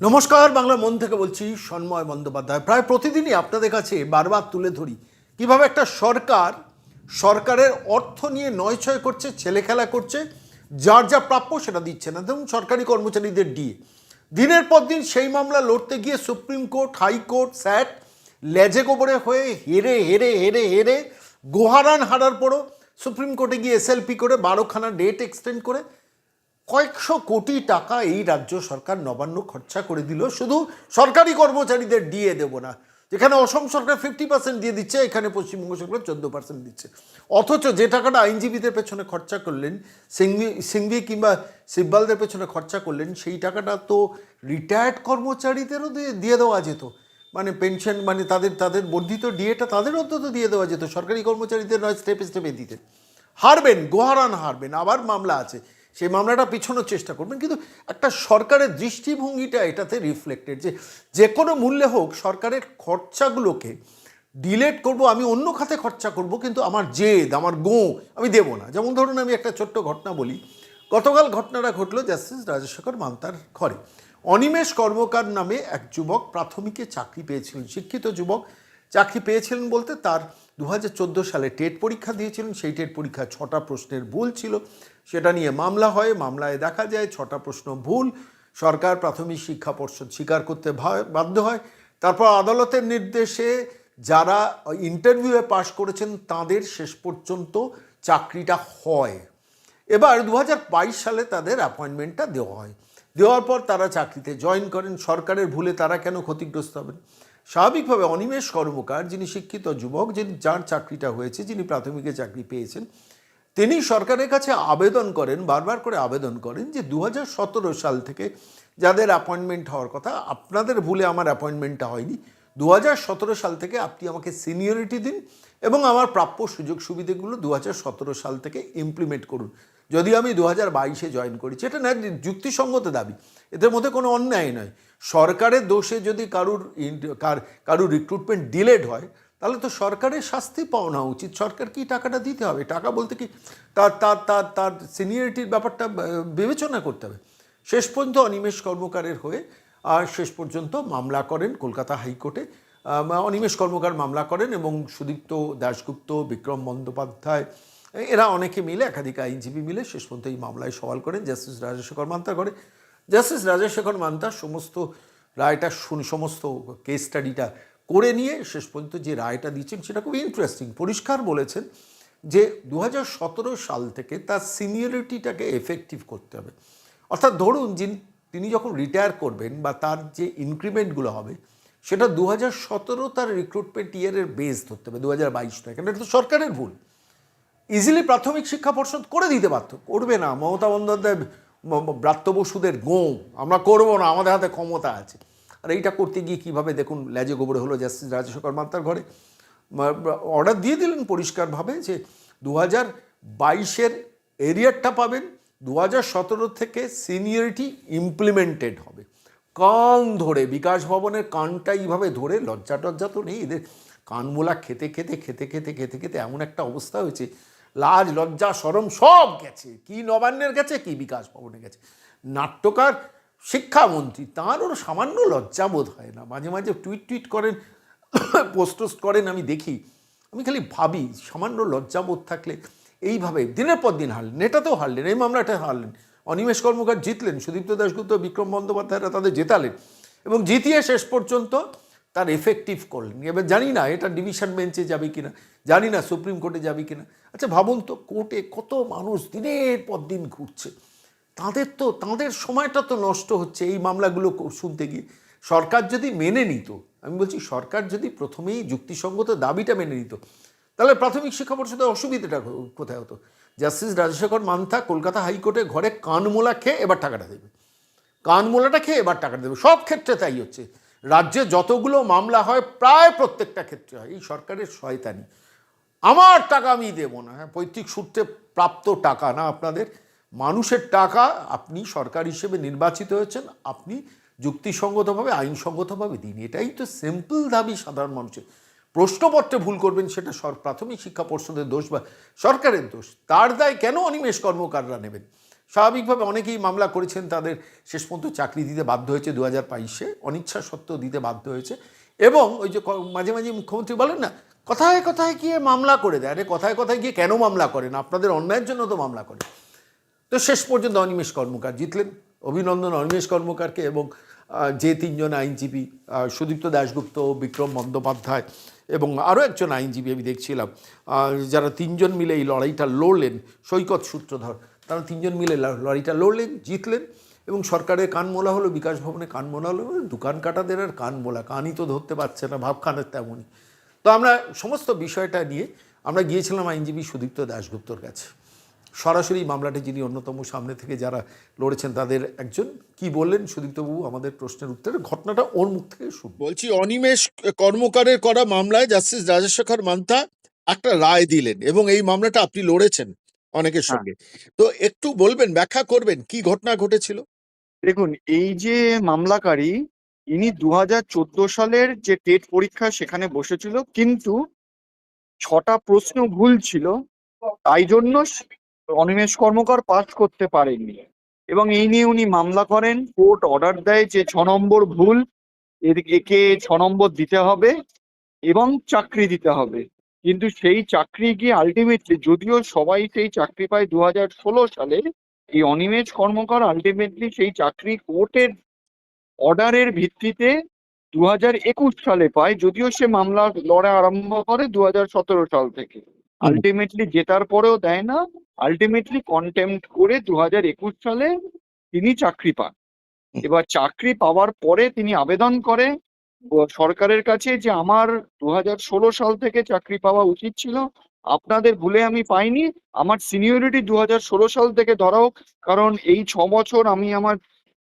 নমস্কার, বাংলা মন থেকে বলছি সন্ময় বন্দ্যোপাধ্যায়। প্রায় প্রতিদিনই আপনাদের কাছে বারবার তুলে ধরি, কীভাবে একটা সরকার সরকারের অর্থ নিয়ে নয় ছয় করছে, ছেলে খেলা করছে, যার যা প্রাপ্য সেটা দিচ্ছে না। ধরুন সরকারি কর্মচারীদের ডিএ। দিনের পর দিন সেই মামলা লড়তে গিয়ে সুপ্রিম কোর্ট, হাইকোর্ট, স্যাট, লেজে গোবরে হয়ে হেরে হেরে হেরে হেরে, গোহারান হারার পরও সুপ্রিম কোর্টে গিয়ে এসএলপি করে বারোখানা ডেট এক্সটেন্ড করে কয়েকশো কোটি টাকা এই রাজ্য সরকার নবান্ন খরচা করে দিল। শুধু সরকারি কর্মচারীদের দিয়ে দেব না। যেখানে অসম সরকার ফিফটি পার্সেন্ট দিয়ে দিচ্ছে, এখানে পশ্চিমবঙ্গ সরকার চোদ্দ পার্সেন্ট দিচ্ছে। অথচ যে টাকাটা আইনজীবীদের পেছনে খরচা করলেন, সিংভি সিংভি কিংবা সিব্বালদের পেছনে খরচা করলেন, সেই টাকাটা তো রিটায়ার্ড কর্মচারীদেরও দিয়ে দিয়ে দেওয়া যেত। মানে পেনশন মানে তাদের তাদের বর্ধিত ডিএটা তাদের অন্তত দিয়ে দেওয়া যেত। সরকারি কর্মচারীদের নয় স্টেপে স্টেপে দিতেন। হারবেন, গোহারান হারবেন, আবার মামলা আছে। সেই মামলাটা পিছনোর চেষ্টা করবেন। কিন্তু একটা সরকারের দৃষ্টিভঙ্গিটা এটাতে রিফ্লেক্টেড যে যে কোনো মূল্যে হোক সরকারের খরচাগুলোকে ডিলেট করব, আমি অন্য খাতে খরচা করব, কিন্তু আমার জেদ, আমার গো আমি দেব না। যেমন ধরুন আমি একটা ছোট্ট ঘটনা বলি। গতকাল ঘটনাটা ঘটলো জাস্টিস রাজশেখর মান্তার ঘরে। অনিমেষ কর্মকার নামে এক যুবক প্রাথমিকে চাকরি পেয়েছিলেন, শিক্ষিত যুবক। চাকরি পেয়েছিলেন বলতে তার দু হাজার চোদ্দ সালে টেট পরীক্ষা দিয়েছিলেন। সেই টেট পরীক্ষা ছটা প্রশ্নের ভুল ছিল। সেটা নিয়ে মামলা হয়। মামলায় দেখা যায় ছটা প্রশ্ন ভুল। সরকার প্রাথমিক শিক্ষা পর্ষদ স্বীকার করতে বাধ্য হয়। তারপর আদালতের নির্দেশে যারা ইন্টারভিউয়ে পাশ করেছেন, তাদের শেষ পর্যন্ত চাকরিটা হয়। এবার দু হাজার বাইশ সালে তাদের অ্যাপয়েন্টমেন্টটা দেওয়া হয়। দেওয়ার পর তারা চাকরিতে জয়েন করেন। সরকারের ভুলে তারা কেন ক্ষতিগ্রস্ত হবেন? স্বাভাবিকভাবে অনিমেষ কর্মকার, যিনি শিক্ষিত যুবক, যিনি যার চাকরিটা হয়েছে, যিনি প্রাথমিকে চাকরি পেয়েছেন, তিনি সরকারের কাছে আবেদন করেন, বারবার করে আবেদন করেন যে দু হাজার সতেরো সাল থেকে যাদের অ্যাপয়েন্টমেন্ট হওয়ার কথা, আপনাদের ভুলে আমার অ্যাপয়েন্টমেন্টটা হয়নি। দু হাজার সতেরো সাল থেকে আপনি আমাকে সিনিয়রিটি দিন এবং আমার প্রাপ্য সুযোগ সুবিধাগুলো দু হাজার সতেরো সাল থেকে ইমপ্লিমেন্ট করুন। যদি আমি দু হাজার বাইশে জয়েন করেছি এটা না যুক্তিসঙ্গত দাবি, এদের মধ্যে কোনো অন্যায় নয়। সরকারের দোষে যদি কারুর কার- কারুর রিক্রুটমেন্ট ডিলেড হয়, তাহলে তো সরকারের শাস্তি পাওয়া উচিত। সরকার কি টাকাটা দিতে হবে? টাকা বলতে কি তার তার তার তার সিনিয়রিটির ব্যাপারটা বিবেচনা করতে হবে। শেষ পর্যন্ত অনিমেষ কর্মকারের হয়ে, আর শেষ পর্যন্ত মামলা করেন কলকাতা হাইকোর্টে। অনিমেষ কর্মকার মামলা করেন এবং সুদীপ্ত দাশগুপ্ত, বিক্রম বন্দ্যোপাধ্যায় এরা অনেকে মিলে, একাধিক আইনজীবী মিলে শেষ পর্যন্ত এই মামলায় সওয়াল করেন। জাস্টিস রাজশেখর মান্তা করে জাস্টিস রাজশেখর মান্তা সমস্ত রায়টা শুন, সমস্ত কেস স্টাডিটা করে নিয়ে শেষ পর্যন্ত যে রায়টা দিচ্ছেন সেটা খুব ইন্টারেস্টিং পরিষ্কার বলেছেন যে দু হাজার সতেরো সাল থেকে তার সিনিয়রিটিটাকে এফেক্টিভ করতে হবে। অর্থাৎ ধরুন যিনি, তিনি যখন রিটায়ার করবেন বা তার যে ইনক্রিমেন্টগুলো হবে, সেটা দু হাজার সতেরো তার রিক্রুটমেন্ট ইয়ারের বেস ধরতে হবে দু হাজার বাইশ নয় এটা তো সরকারের ভুল। ইজিলি প্রাথমিক শিক্ষা পর্ষদ করে দিতে পারতো। করবে না। মমতা বন্দ্যোপাধ্যায় ব্রাত্য বসুদের গোঁ আমরা করব না, আমাদের হাতে ক্ষমতা আছে। আর এইটা করতে গিয়ে কীভাবে দেখুন, ল্যাজে গোবরে হলো জাস্টিস রাজশেখর মাত্রার ঘরে। অর্ডার দিয়ে দিলেন পরিষ্কারভাবে যে দু হাজার বাইশের এরিয়ারটা পাবেন দু হাজার সতেরো থেকে সিনিয়রিটি ইমপ্লিমেন্টেড হবে। কান ধরে, বিকাশ ভবনের কানটা এইভাবে ধরে লজ্জা টজ্জা তো নেই, এদের কানমোলা খেতে খেতে খেতে খেতে খেতে খেতে এমন একটা অবস্থা হয়েছে লাজ, লজ্জা সরম সব গেছে। কি নবান্নের গেছে, কি বিকাশ ভবনে গেছে। নাট্যকার, শিক্ষামন্ত্রী, তাঁর ওর সামান্য লজ্জা বোধ হয় না। মাঝে মাঝে টুইট টুইট করেন, পোস্ট টোস্ট করেন, আমি দেখি। আমি খালি ভাবি, সামান্য লজ্জাবোধ থাকলে এইভাবে, দিনের পর দিন হারলেন এটাতেও হারলেন, এই মামলাটা হারলেন। অনিমেষ কর্মকার জিতলেন, সুদীপ্ত দাশগুপ্ত, বিক্রম বন্দ্যোপাধ্যায়রা তাদের জেতালেন। এবং জিতিয়ে শেষ পর্যন্ত তার এফেক্টিভ করলেন এবার জানি না এটা ডিভিশন বেঞ্চে যাবে কিনা, জানি না সুপ্রিম কোর্টে যাবে কিনা। আচ্ছা ভাবুন তো, কোর্টে কত মানুষ দিনের পর দিন ঘুরছে। তাদের তো, তাদের সময়টা তো নষ্ট হচ্ছে এই মামলাগুলো শুনতে গিয়ে। সরকার যদি মেনে নিত, আমি বলছি সরকার যদি প্রথমেই যুক্তিসঙ্গত দাবিটা মেনে নিত, তাহলে প্রাথমিক শিক্ষা পরিষদের অসুবিধাটা কোথায় হতো? জাস্টিস রাজশেখর মান্থা কলকাতা হাইকোর্টে ঘরে কানমোলা খেয়ে এবার টাকাটা দেবে। কানমোলাটা খেয়ে এবার টাকাটা দেবে। সব ক্ষেত্রে তাই হচ্ছে। রাজ্যে যতগুলো মামলা হয়, প্রায় প্রত্যেকটা ক্ষেত্রে হয়। এই সরকারের শয়তানি। আমার টাকা আমি দেব না। হ্যাঁ পৈতৃক সূত্রে প্রাপ্ত টাকা না আপনাদের। মানুষের টাকা আপনি সরকার হিসেবে নির্বাচিত হয়েছেন, আপনি যুক্তিসঙ্গতভাবে, আইনসঙ্গতভাবে দিন। এটাই তো সিম্পল দাবি সাধারণ মানুষের। প্রশ্নপত্রে ভুল করবেন, সেটা সর, প্রাথমিক শিক্ষা পর্ষদের দোষ বা সরকারের দোষ। তার দায় কেন অনিমেষ কর্মকাররা নেবেন? স্বাভাবিকভাবে অনেকেই মামলা করেছেন তাদের শেষ পর্যন্ত চাকরি দিতে বাধ্য হয়েছে দু হাজার বাইশে, অনিচ্ছা সত্ত্বেও দিতে বাধ্য হয়েছে। এবং ওই যে মাঝে মাঝে মুখ্যমন্ত্রী বলেন না, কথায় কথায় গিয়ে মামলা করে দেয়। আরে কথায় কথায় গিয়ে কেন মামলা করেন? আপনাদের অন্যায়ের জন্য তো মামলা করে তো শেষ পর্যন্ত অনিমেষ কর্মকার জিতলেন। অভিনন্দন অনিমেষ কর্মকারকে এবং যে তিনজন আইনজীবী সুদীপ্ত দাশগুপ্ত বিক্রম বন্দ্যোপাধ্যায় এবং আরও একজন আইনজীবী আমি দেখছিলাম যারা তিনজন মিলে এই লড়াইটা লড়লেন, সৈকত সূত্রধর। তারা তিনজন মিলে লড়াইটা লড়লেন, জিতলেন এবং সরকারের কান মোলা হলো, বিকাশ ভবনে কান মোলা হলো দোকান কাটাদের আর কান মোলা, কানই তো ধরতে পারছে না ভাবখানের তেমনই। তো আমরা সমস্ত বিষয়টা নিয়ে আমরা গিয়েছিলাম আইনজীবী সুদীপ্ত দাশগুপ্তর কাছে। সরাসরি মামলাটি যিনি অন্যতম সামনে থেকে যারা লড়েছেন, তাদের একজন কি বললেন? সুদীপ্তবাবু, আমাদের প্রশ্নের উত্তরে ঘটনাটা ওর মুখ থেকে শুন বলছি, অনিমেষ কর্মকারের করা মামলায় জাস্টিস রাজশেখর মান্তা একটা রায় দিলেন এবং এই মামলাটা আপনি লড়েছেন। অনেকের হ্যাঁ। সঙ্গে। তো একটু বলবেন ব্যাখ্যা করবেন কি ঘটনা ঘটেছিল? দেখুন এই যে মামলাকারী ইনি দু হাজার চোদ্দ সালের যে টেট পরীক্ষা সেখানে বসেছিল কিন্তু ছটা প্রশ্ন ভুল ছিল। তাই জন্য অনিমেষ কর্মকার পাশ করতে পারেননি। এবং এই নিয়ে উনি মামলা করেন কোর্ট অর্ডার দেয় যে ছ নম্বর ভুল এর- একে ছ নম্বর দিতে হবে এবং চাকরি দিতে হবে। কিন্তু সেই চাকরি গিয়ে আলটিমেটলি যদিও সবাই সেই চাকরি পায় দু হাজার ষোলো সালে এই অনিমেষ কর্মকার আলটিমেটলি সেই চাকরি কোর্টের অর্ডারের ভিত্তিতে দু হাজার একুশ সালে পায় যদিও সে মামলা লড়া আরম্ভ করে দু হাজার সতেরো সাল থেকে। আলটিমেটলি জেতার পরেও দেয় না আলটিমেটলি কন্টেম্প করে দু হাজার একুশ সালে তিনি চাকরি পান। এবার চাকরি পাওয়ার পরে তিনি আবেদন করে সরকারের কাছে যে আমার দু হাজার ষোলো সাল থেকে চাকরি পাওয়া উচিত ছিল, আপনাদের ভুলে আমি পাইনি। আমার সিনিয়রিটি দু হাজার ষোলো সাল থেকে ধরা হোক, কারণ এই ছ বছর আমি আমার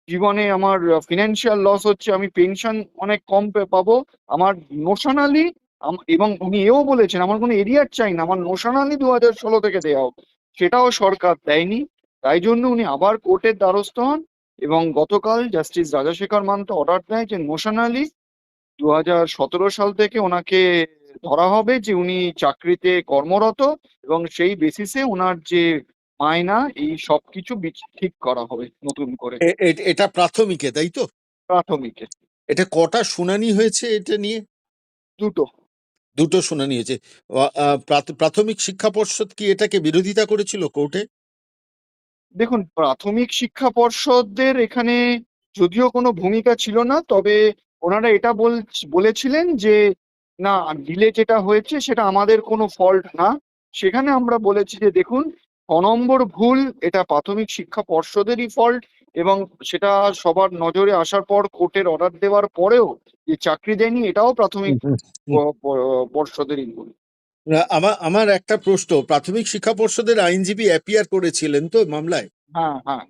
জীবনে আমার ফিনান্সিয়াল লস হচ্ছে, আমি পেনশন অনেক কম পাবো। আমার নোশনালি এবং উনি এও বলেছেন, আমার কোনো এরিয়ার চাই না, আমার নোশনালি দু হাজার ষোলো থেকে দেওয়া হোক। সেটাও সরকার দেয়নি। তাই জন্য উনি আবার কোর্টের দ্বারস্থ হন এবং গতকাল জাস্টিস রাজাশেখর মান্ত অর্ডার দেয় যে নোশনালি দু হাজার সতেরো সাল থেকে ওনাকে ধরা হবে যে উনি চাকরিতে কর্মরত এবং সেই বেসিসে ওনার যে মায়না এই সবকিছু ঠিক করা হবে নতুন করে। এটা প্রাথমিকে তাই তো? প্রাথমিকে। এটা কটা শুনানি হয়েছে এটা নিয়ে? দুটো। দুটো শুনানি হয়েছে। প্রাথমিক শিক্ষা পর্ষদ কি এটাকে বিরোধিতা করেছিল কোর্টে? দেখুন প্রাথমিক শিক্ষা পর্ষদের এখানে যদিও কোনো ভূমিকা ছিল না তবে ওনারা এটা বল বলেছিলেন যে না ডিলে যেটা হয়েছে সেটা আমাদের কোনো ফল্ট না। সেখানে আমরা বলেছি যে দেখুন ছ নম্বর ভুল এটা প্রাথমিক শিক্ষা পর্ষদেরই ফল্ট এবং সেটা সবার নজরে আসার পর কোর্টের অর্ডার দেওয়ার পরেও যে চাকরি দেয়নি এটাও প্রাথমিক পর্ষদেরই ভুল। আমার আমার একটা প্রশ্ন প্রাথমিক শিক্ষা পর্ষদের আইনজীবী অ্যাপিয়ার করেছিলেন তো মামলায়? হ্যাঁ হ্যাঁ।